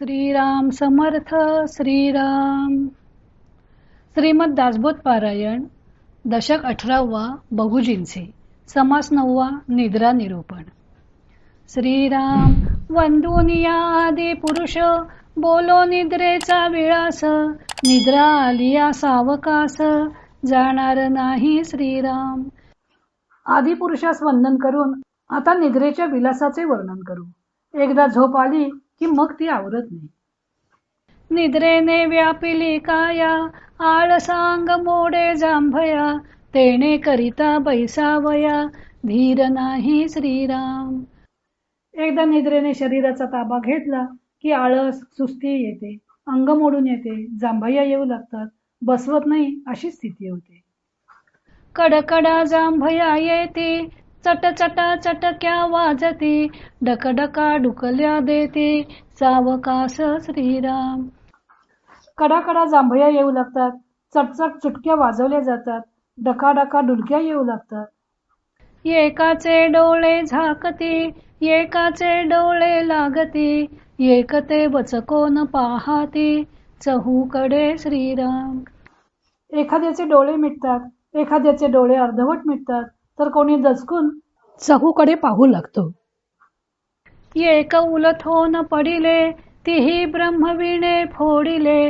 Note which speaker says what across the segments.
Speaker 1: श्रीराम समर्थ श्रीराम. श्रीमद दासबोध पारायण दशक अठरावा बहुजींचे समास नववा निद्रा निरूपण. श्रीराम वंदुनिया आदि पुरुष बोलो निद्रेचा विळास. निद्रा आलिया सावकास. जाणार नाही श्रीराम. आदिपुरुषास वंदन करून आता निद्रेच्या विलासाचे वर्णन करू. एकदा झोप आली की मग ती आवरत नाही. निद्रेने व्यापिली काया आळसांग मोडे जांभया तेने करिता बैसावया धीर नाही श्रीराम. एकदा निद्रेने शरीराचा ताबा घेतला की आळस सुस्ती येते अंग मोडून येते जांभया येऊ लागतात बसवत नाही अशी स्थिती होते. कडकडा जांभया येते चट चटा चटक्या वाजते? डकडका डुकल्या देते. सावकास श्रीराम. कडाकडा जांभया येऊ लागतात. चटचट चुटक्या वाजवल्या जातात. डकाडका डुलक्या येऊ लागतात. एकाचे डोळे झाकते. एकाचे डोळे लागते. एकते बचकोन पाहते. चहूकडे श्रीराम. एखाद्याचे डोळे मिटतात. एखाद्याचे डोळे अर्धवट मिटतात. तर कोणी दचकून चहूकडे पाहू लागतो. एक उलट होन पडिले तिही ब्रह्मविणे फोडिले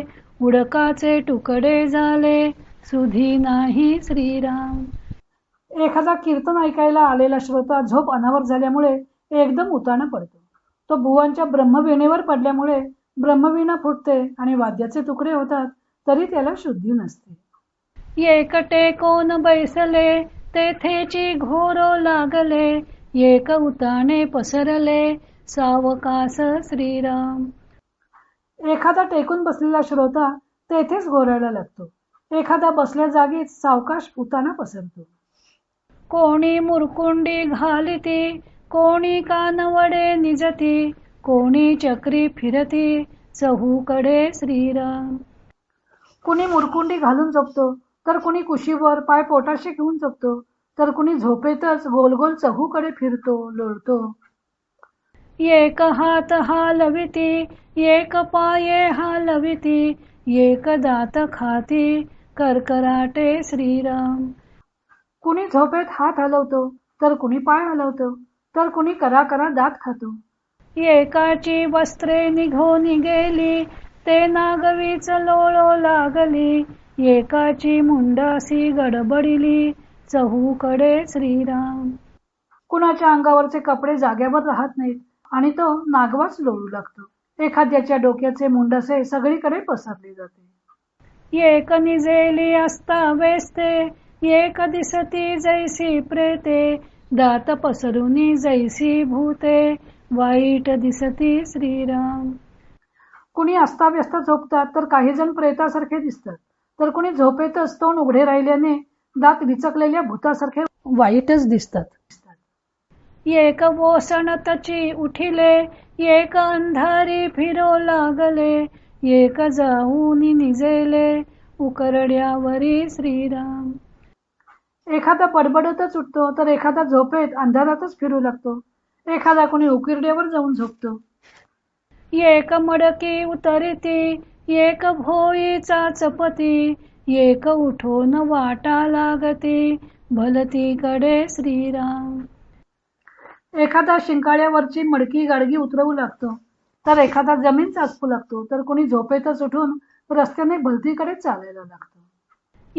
Speaker 1: उडकाचे तुकडे झाले सुधी नाही श्रीराम. एखादा कीर्तन ऐकायला आलेला श्रोता झोप अनावर झाल्यामुळे एकदम उताना पडतो. तो भुवांच्या ब्रह्मवीणेवर पडल्यामुळे ब्रह्मवीणा फुटते आणि वाद्याचे तुकडे होतात तरी त्याला शुद्धी नसते. एकटे कोण बैसले तेथेची घोरो लागले एक उताने पसरले सावकास श्रीराम. एखादा टेकून बसलेला श्रोता तेथेच घोरायला लागतो. एखादा बसल्या जागीच सावकाश उताना पसरतो. कोणी मुरकुंडी घालिती कोणी कानवडे निजती कोणी चक्री फिरती चहूकडे श्रीराम. कुणी मुरकुंडी घालून झोपतो तर कुणी कुशीवर पाय पोटाशी घेऊन जपतो तर कुणी झोपेतच गोल गोल चहूकडे फिरतो लोळतो. एक हात हालविती एक पाये हालविती एक दात खाती करकराटे श्रीराम. कुणी झोपेत हात हलवतो तर कुणी पाय हलवतो तर कुणी करा करा दात खातो. एकाची वस्त्रे निघून गेली ते नागवीच लोळो लागली एकाची मुंडासी गडबडिली चहूकडे श्रीराम. कुणाच्या अंगावरचे कपडे जाग्यावर राहत नाहीत आणि तो नागवाच लोळू लागतो. एखाद्याच्या डोक्याचे मुंडसे सगळीकडे पसरले जाते. एक निजेली असता वेस्ते एक दिसती जैसी प्रेते दात पसरुनी जैसी भूते वाईट दिसती श्रीराम. कुणी अस्ताव्यस्त झोपतात तर काही जण प्रेतासारखे दिसतात. तर कुणी झोपेतच तोंड उघडे राहिल्याने दात विचकलेल्या भूतासारखे वाईटच दिसतात. एक तची उठिले एक अंधारी फिरो लागले एक जाऊन निजेले उकरड्यावरी श्रीराम. एखादा पडबडतच उठतो तर एखादा झोपेत अंधारातच फिरू लागतो. एखादा कोणी उकिरड्यावर जाऊन झोपतो. एक मडकी उतरती एक भोईचा चपती एक उठून वाटा लागते. भलतीकडे श्रीराम. एखादा शिंकाळ्यावरची मडकी गाडगी उतरवू लागतो. तर एखादा जमीन चाचपू लागतो. तर कोणी झोपेतच उठून रस्त्याने भलतीकडे चालायला लागतो.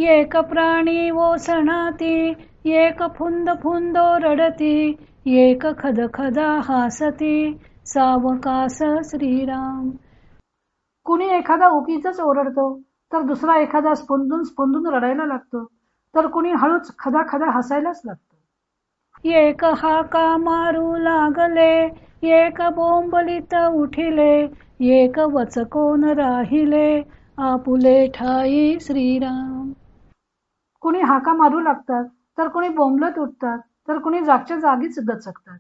Speaker 1: एक प्राणी ओसणाती एक फुंद फुंदो रडती एक खदखदा हासती. सावकास श्रीराम. कुणी एखादा उगीच ओरडतो तर दुसरा एखादा स्फुंदून स्फुंदून रडायला लागतो तर कुणी हळूच खदा खदा हसायलाच लागतो. एक हाका मारू लागले एक बोंबलित उठिले एक वचकोन राहिले आपुले ठाई श्रीराम. कुणी हाका मारू लागतात तर कुणी बोंबलत उठतात तर कुणी जागच्या जागीच दचकतात.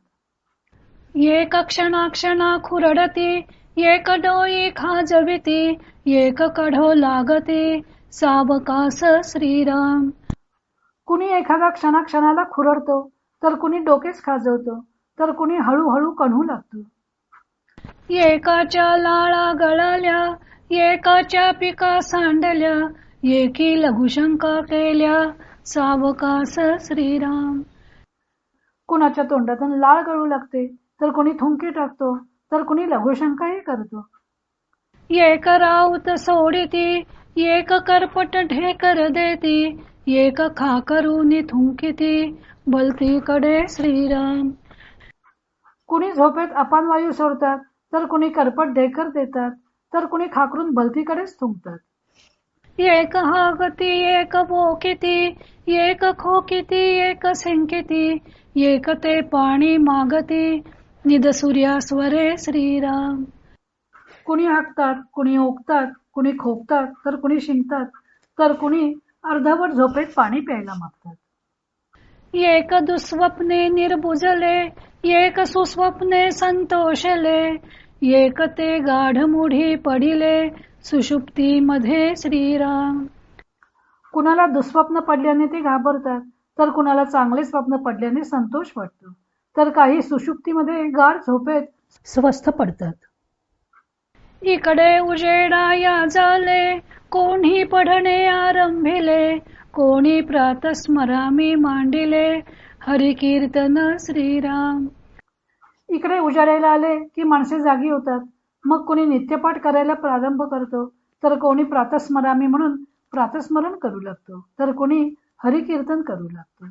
Speaker 1: एक क्षणाक्षणा खुरडती एक डोई खाजविती एक कढो लागते सावकास श्रीराम कुणी एखादा क्षणा क्षणाला खुरडतो तर कुणी डोकेच खाजवतो तर कुणी हळूहळू कणू लागतो. एकाच्या लाळा गळाल्या एकाच्या पिका सांडल्या एकी लघुशंका केल्या सावकास श्रीराम कुणाच्या तोंडातून लाळ गळू लागते तर कोणी थुंकी टाकतो तर कोणी लघुशंकाही करतो? एक राऊत सोडिती एक करपट ढेकर देती एक खाकरून थुंकिती कडे श्रीराम. कुणी झोपेत अपान वायू सोडतात तर कुणी करपट ढेकर देतात तर कुणी खाकरून भलतीकडेच थुंकतात. एक हागती एक बोकिती एक खोकिती एक सेंकिती एक ते पाणी मागती निद सूर्यास्वरे श्रीराम. कुणी हाकतात कुणी ओकतात कुणी खोकतात तर कुणी शिंकतात तर कुणी अर्धवट झोपेत पाणी प्यायला मागतात. एक दुस्वप्ने निर्बुजले एक सुस्वप्ने संतोषले एक ते गाढमुढी पडिले सुषुप्ती मध्ये श्रीराम. कुणाला दुस्वप्न पडल्याने ते घाबरतात तर कुणाला चांगले स्वप्न पडल्याने संतोष वाटतो. तर काही सुषुप्तीमध्ये गाढ झोपेत स्वस्थ पडतात. इकडे उजेडा या झाले कोणी पढणे आरंभिले कोणी प्रातस्मरामी मांडिले हरी कीर्तन श्रीराम. इकडे उजाडायला आले की माणसे जागी होतात. मग कोणी नित्यपाठ करायला प्रारंभ करतो तर कोणी प्रातस्मरामी म्हणून प्रातस्मरण करू लागतो तर कोणी हरिकीर्तन करू लागतो.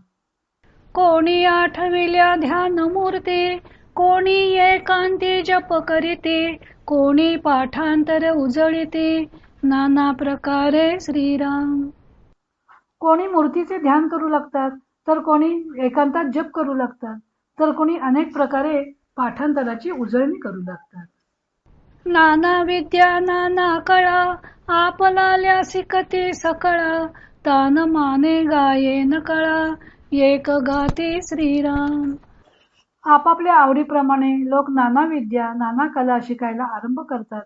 Speaker 1: कोणी आठविल्या ध्यान मूर्ती कोणी एकांती जप करीते कोणी पाठांतर उजळीते. नाना प्रकारे श्रीराम. कोणी मूर्तीचे ध्यान करू लागतात तर कोणी एकांतात जप करू लागतात तर कोणी अनेक प्रकारे पाठांतराची उजळणी करू लागतात. नाना विद्या नाना कळा आपला सिकती सकळा तान माने गायेन कळा एक गाते श्रीराम. आपापल्या आवडीप्रमाणे लोक नाना विद्या नाना कला शिकायला आरंभ करतात.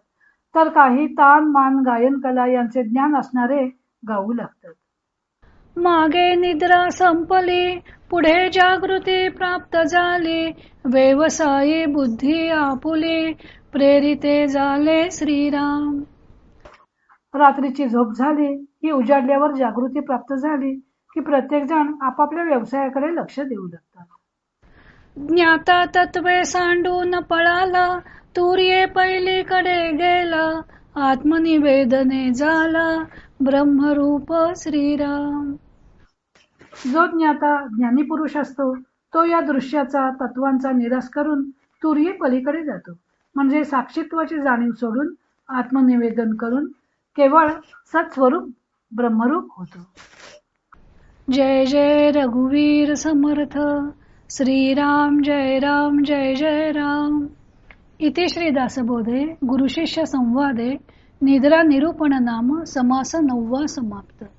Speaker 1: तर काही तान मान गायन कला यांचे ज्ञान असणारे गाऊ लागतात. मागे निद्रा संपली पुढे जागृती प्राप्त झाली. व्यवसायी बुद्धी आपुली प्रेरिते झाले श्रीराम. रात्रीची झोप झाली की उजाडल्यावर जागृती प्राप्त झाली. की प्रत्येक जण आपापल्या व्यवसायाकडे लक्ष देऊ लागतात ज्ञाता तत्वे सांडून पळाला तुर्ये पहिलीकडे गेला आत्मनिवेदने झाला ब्रह्मरूप श्रीराम. जो ज्ञाता ज्ञानी पुरुष असतो तो या दृश्याचा तत्वांचा निराश करून तुर्ये पलीकडे जातो. म्हणजे साक्षीत्वाची जाणीव सोडून आत्मनिवेदन करून केवळ सत्स्वरूप ब्रह्मरूप होतो. जय जय रघुवीर समर्थ. श्रीराम जय राम जय जय राम. इथे श्रीदासबोधे गुरुशिष्य संवादे निद्रा निरूपण नाम समास नववा समाप्त.